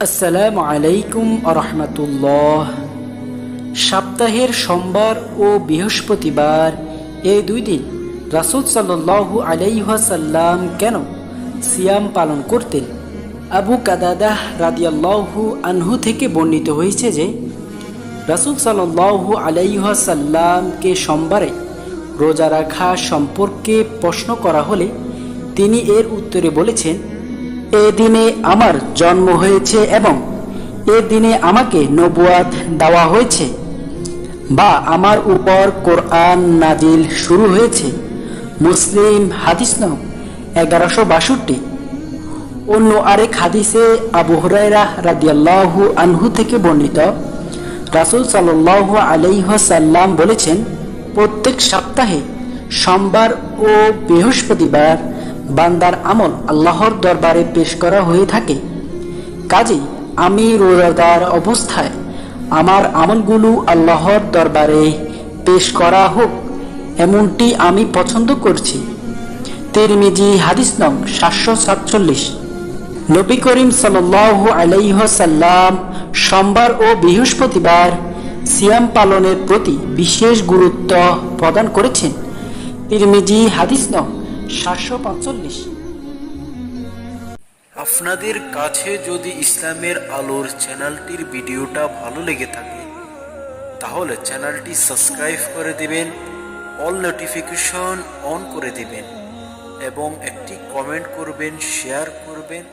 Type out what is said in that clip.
আসসালামু আলাইকুম রহমতুল্লাহ সপ্তাহের সোমবার ও বৃহস্পতিবার এই দুই দিন রাসুল সাল্লু আলাইহাসাল্লাম কেন সিয়াম পালন করতেন? আবু কাদাদাহ রাদিয়াল্লাহু আনহু থেকে বর্ণিত হয়েছে যে, রাসুল সাল্লু আলাইহাসাল্লামকে সোমবারে রোজা রাখা সম্পর্কে প্রশ্ন করা হলে তিনি এর উত্তরে বলেছেন এ দিনে আমার জন্ম হয়েছে এবং এ দিনে আমাকে নবুয়াত দেওয়া হয়েছে বা আমার উপর কোরআন নাজিল শুরু হয়েছে। মুসলিম হাদিস নং এগারোশো বাষট্টি। অন্য আরেক হাদিসে আবু হুরাইরা রাদিয়াল্লাহু আনহু থেকে বর্ণিত, রাসুল সাল্লাহ আলাইসাল্লাম বলেছেন, প্রত্যেক সপ্তাহে সোমবার ও বৃহস্পতিবার বান্দার আমল আল্লাহর দরবারে পেশ করা হয়ে থাকে। কাজেই আমি রোজাদার অবস্থায় আমার আমলগুলো আল্লাহর দরবারে পেশ করা হোক, এমনটি আমি পছন্দ করছি। তিরমিজি হাদিস নং সাতশো সাতচল্লিশ। নবী করিম সাল আলাইসাল্লাম সোমবার ও বৃহস্পতিবার সিয়াম পালনের প্রতি বিশেষ গুরুত্ব প্রদান করেছেন। তিরমিজি হাদিস নং সাতশো পাঁচচল্লিশ আপনাদের কাছে যদি ইসলামের আলোর চ্যানেলটির ভিডিওটা ভালো লেগে থাকে, তাহলে চ্যানেলটি সাবস্ক্রাইব করে দেবেন, অল নোটিফিকেশন অন করে দেবেন, এবং একটি কমেন্ট করবেন, শেয়ার করবেন।